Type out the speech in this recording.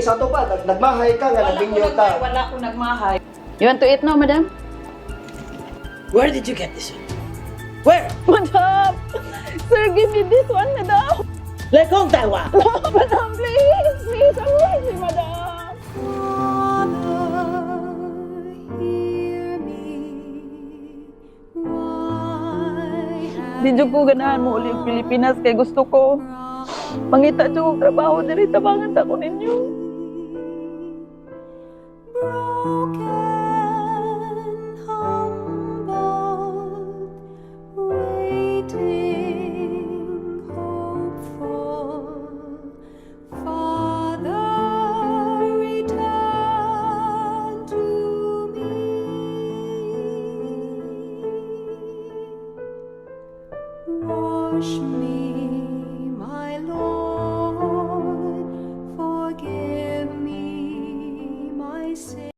sa to pa, nag- nagmahay ka nga, nagbinyo ka. wala ko nagmahay. You want to eat now, madam? Where did you get this? Where? Madam! Sir, give me this one, madam! Let go, Taiwan. madam, please! Please, I'm worthy, madam! Di ko ganahan mo uli ang Pilipinas kay gusto ko mangita jud og trabaho diri tabangan ta ko ninyo. Wash me